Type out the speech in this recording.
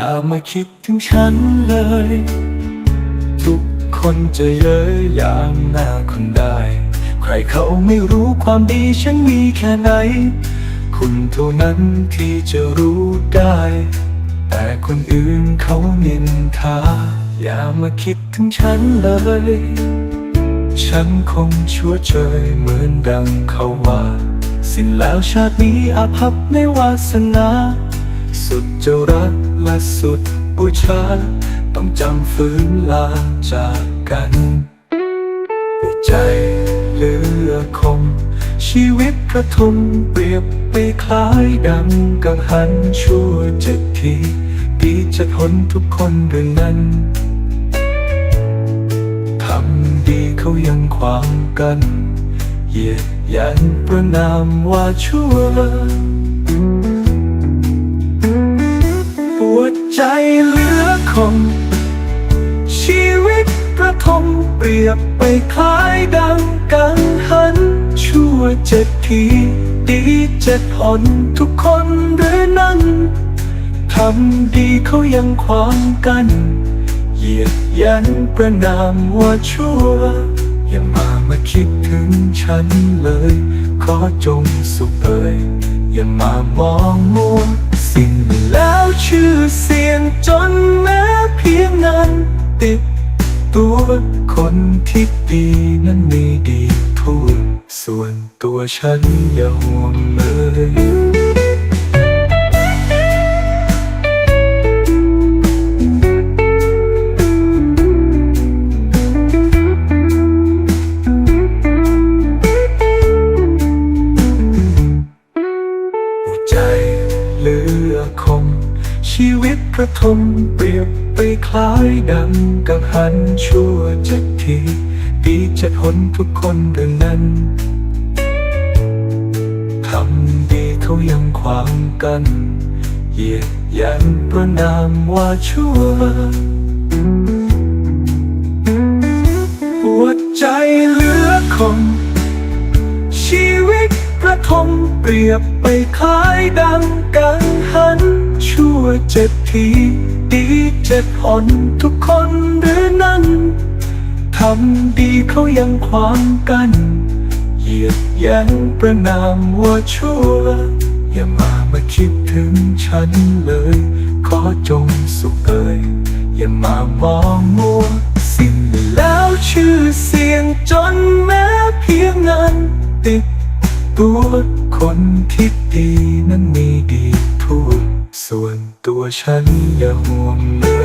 ่ามาคิดถึงฉันเลย ทุกคนจะเย้ยยามหน้าคุณได้ ใครเขาไม่รู้ความดีฉันมีแค่ไหน คุณเท่านั้นที่จะรู้ได้ แต่คนอื่นเขานินทา อย่ามาคิดถึงฉันเลย ฉันคงชั่วเฉยเหมือนดังเขาว่า สิ้นแล้วชาตินี้อาภัพในวาสนา สุดจะรัก และสุดบูชา ต้องจำฝืนลาจากกันใจเหลือคงชีวิตกระทมเปรียบไปคล้ายดังกังหันชั่วเจ็ดทีปีจะทนทุกคนเรื่องนั้นทำดีเขายังขวางกัน เหยียดยันประนามว่าชั่ว ใจเหลือคงชีวิตกระทมเปรียบไปคล้ายดังกังหัน ชั่วเจ็ดทีดีเจ็ดหนทุกคนหรือนั้นทำดีเขายังขวางกัน เหยียดยันประนามว่าชั่ว อย่ามามาคิดถึงฉันเลย ขอจงสุขเอ่ยอย่ามามองมัวสิ้นแล้วชื่อเสีย จนแม้เพียงนั้นติดตัวคนที่ดีนั้นมีดีทุกส่วนตัวฉันอย่าห่วงเลย ชีวิตกระทมเปรียบไปคล้ายดังกังหันชั่วเจ็ดทีดีจะทนทุกคนเรื่องนั้นทำดีเขายังขวางกันเหยียดยันประนามว่าชั่วปวดใจเหลือคง เปรียบไปคล้ายดังกังหัน ชั่วเจ็ดทีดีเจ็ดหนทุกคนหรือนั้นทำดีเขายังขวางกัน เหยียดยันประนามว่าชั่ว อย่ามามาคิดถึงฉันเลย ขอจงสุขเอ่ยอย่ามามองมัวสิ้นแล้วชื่อเสียงจนแม้เพียงนั้นติดตัว คนที่ดีนั้นมีดีทั่วส่วนตัวฉันอย่าห่วงเลย